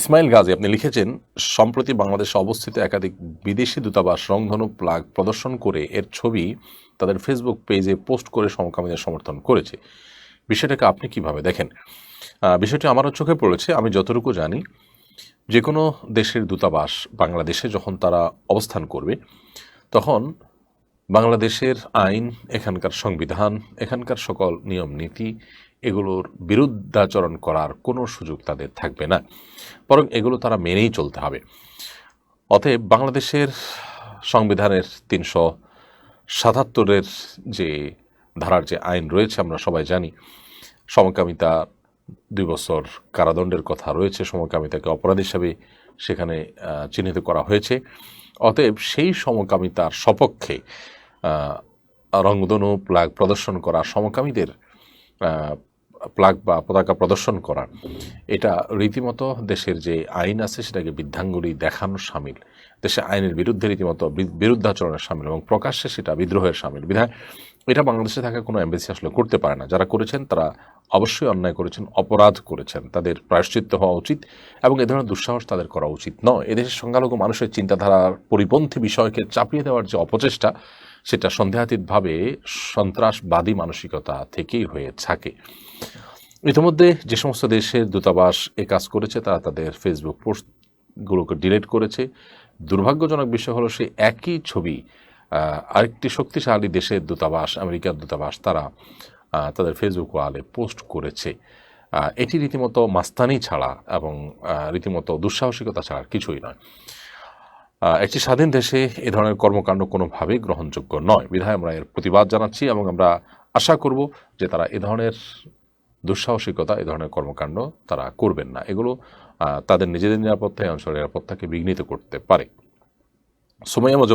ইসমাইল গাজী, আপনি লিখেছেন, সম্প্রতি বাংলাদেশে অবস্থিত একাধিক বিদেশি দূতাবাস রংধনু প্লাগ প্রদর্শন করে এর ছবি তাদের ফেসবুক পেজে পোস্ট করে সমকামীদের সমর্থন করেছে। বিষয়টাকে আপনি কীভাবে দেখেন? বিষয়টি আমারও চোখে পড়েছে, আমি যতটুকু জানি। যে কোনো দেশের দূতাবাস বাংলাদেশে যখন তারা অবস্থান করবে, তখন বাংলাদেশের আইন, এখানকার সংবিধান, এখানকার সকল নিয়ম নীতি, এগুলোর বিরুদ্ধাচরণ করার কোনো সুযোগ তাদের থাকবে না। বরং এগুলো তারা মেনেই চলতে হবে। অতএব বাংলাদেশের সংবিধানের তিনশো সাতাত্তরের যে ধারার যে আইন রয়েছে, আমরা সবাই জানি, সমকামিতা দুই বছর কারাদণ্ডের কথা রয়েছে, সমকামিতাকে অপরাধ হিসাবে সেখানে চিহ্নিত করা হয়েছে। অতএব সেই সমকামিতার সপক্ষে রংধনু প্লাগ প্রদর্শন করা, সমকামীদের প্লাগ বা পতাকা প্রদর্শন করা, এটা রীতিমতো দেশের যে আইন আছে সেটাকে বৃদ্ধাঙ্গুলি দেখানো সামিল। দেশে আইনের বিরুদ্ধে রীতিমতো বিরুদ্ধাচরণের সামিল এবং প্রকাশ্যে সেটা বিদ্রোহের সামিল। বিধায় এটা বাংলাদেশে থাকা কোনো এম্বাসি আসলে করতে পারে না। যারা করেছেন তারা অবশ্যই অন্যায় করেছেন, অপরাধ করেছেন। তাদের প্রায়শ্চিত্ত হওয়া উচিত এবং এ ধরনের দুঃসাহস তাদের করা উচিত নয়। এদেশের সংখ্যালঘু মানুষের চিন্তাধারার পরিপন্থী বিষয়কে চাপিয়ে দেওয়ার যে অপচেষ্টা সেটা সন্দেহাতীতভাবে সন্ত্রাসবাদী মানসিকতা থেকেই হয়ে থাকে। ইতিমধ্যে যে সমস্ত দেশের দূতাবাস এ কাজ করেছে, তারা তাদের ফেসবুক পোস্টগুলোকে ডিলিট করেছে। দুর্ভাগ্যজনক বিষয় হলো, সেই একই ছবি আরেকটি শক্তিশালী দেশের দূতাবাস, আমেরিকার দূতাবাস, তারা তাদের ফেসবুক ওয়ালে পোস্ট করেছে। এটি রীতিমতো মাস্তানি ছাড়া এবং রীতিমতো দুঃসাহসিকতা ছাড়া কিছুই নয়। একটি স্বাধীন দেশে এ ধরনের কর্মকাণ্ড কোনোভাবেই গ্রহণযোগ্য নয়। বিধায় আমরা এর প্রতিবাদ জানাচ্ছি এবং আমরা আশা করব যে তারা এ ধরনের দুঃসাহসিকতা, এ ধরনের কর্মকাণ্ড তারা করবেন না। এগুলো তাদের নিজেদের নিরাপত্তা অঞ্চলের নিরাপত্তাকে বিঘ্নিত করতে পারে। সুমাইয়া মজুম